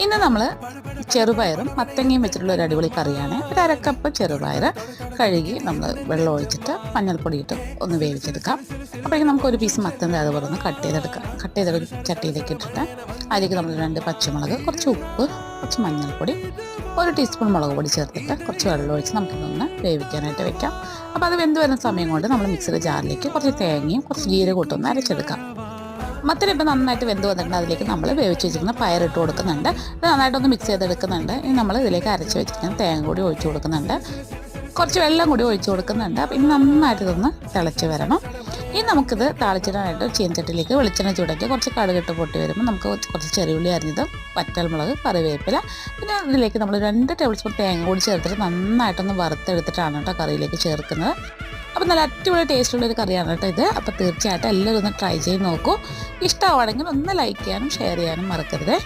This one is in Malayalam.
ഇന്ന് നമ്മൾ ചെറുപയറും മത്തങ്ങയും വെച്ചിട്ടുള്ള ഒരു അടിപൊളി കറിയാണ്. ഒരു അരക്കപ്പ് ചെറുപയർ കഴുകി നമ്മൾ വെള്ളം ഒഴിച്ചിട്ട് മഞ്ഞൾപ്പൊടി ഇട്ട് ഒന്ന് വേവിച്ചെടുക്കാം. അപ്പോഴേക്കും നമുക്ക് ഒരു പീസ് മത്തന്റെ അതുപോലെ ഒന്ന് കട്ട് ചെയ്തെടുക്കാം. കട്ട് ചെയ്ത ചട്ടിയിലേക്ക് ഇട്ടിട്ട് അതിലേക്ക് നമ്മൾ രണ്ട് പച്ചമുളക് കുറച്ച് ഉപ്പ് കുറച്ച് മഞ്ഞൾപ്പൊടി ഒരു ടീസ്പൂൺ മുളക് പൊടി ചേർത്തിട്ട് കുറച്ച് വെള്ളം ഒഴിച്ച് നമുക്കിതൊന്ന് വേവിക്കാനായിട്ട് വെക്കാം. അപ്പോൾ അത് വെന്ത് വരുന്ന സമയം കൊണ്ട് നമ്മൾ മിക്സിയുടെ ജാറിലേക്ക് കുറച്ച് തേങ്ങയും കുറച്ച് ജീരകം ഇട്ടൊന്ന് അരച്ചെടുക്കാം. മത്തൻ ഇപ്പം നന്നായിട്ട് വെന്ത് വന്നിട്ടുണ്ട്. അതിലേക്ക് നമ്മൾ വേവിച്ച് വെച്ചിരിക്കുന്ന പയറിട്ട് കൊടുക്കുന്നുണ്ട്. ഇത് നന്നായിട്ടൊന്ന് മിക്സ് ചെയ്തെടുക്കുന്നുണ്ട്. ഇനി നമ്മൾ ഇതിലേക്ക് അരച്ച് വെച്ചിരിക്കുന്ന തേങ്ങ കൂടി ഒഴിച്ച് കൊടുക്കുന്നുണ്ട്. കുറച്ച് വെള്ളം കൂടി ഒഴിച്ച് കൊടുക്കുന്നുണ്ട്. അപ്പം ഇനി നന്നായിട്ട് ഇതൊന്ന് തിളച്ച് വരണം. ഇനി നമുക്കിത് താളിച്ചിടാനായിട്ട് ചീനച്ചട്ടിലേക്ക് വെളിച്ചെണ്ണ ചൂടാക്കി കുറച്ച് കടുകിട്ട് പൊട്ടി വരുമ്പോൾ നമുക്ക് കുറച്ച് ചെറിയുള്ളി അരിഞ്ഞത് വറ്റൽമുളക് കറിവേപ്പില പിന്നെ ഇതിലേക്ക് നമ്മൾ രണ്ട് ടേബിൾ സ്പൂൺ തേങ്ങ കൂടി ചേർത്തിട്ട് നന്നായിട്ടൊന്ന് വറുത്തെടുത്തിട്ടാണ് കേട്ടോ കറിയിലേക്ക് ചേർക്കുന്നത്. അപ്പോൾ നല്ല അടിപൊളി ടേസ്റ്റുള്ള ഒരു കറിയാണ് കേട്ടോ ഇത്. അപ്പോൾ തീർച്ചയായിട്ടും എല്ലാവരും ഒന്ന് ട്രൈ ചെയ്ത് നോക്കൂ. ഇഷ്ടമാണെങ്കിൽ ഒന്ന് ലൈക്ക് ചെയ്യാനും ഷെയർ ചെയ്യാനും മറക്കരുത്.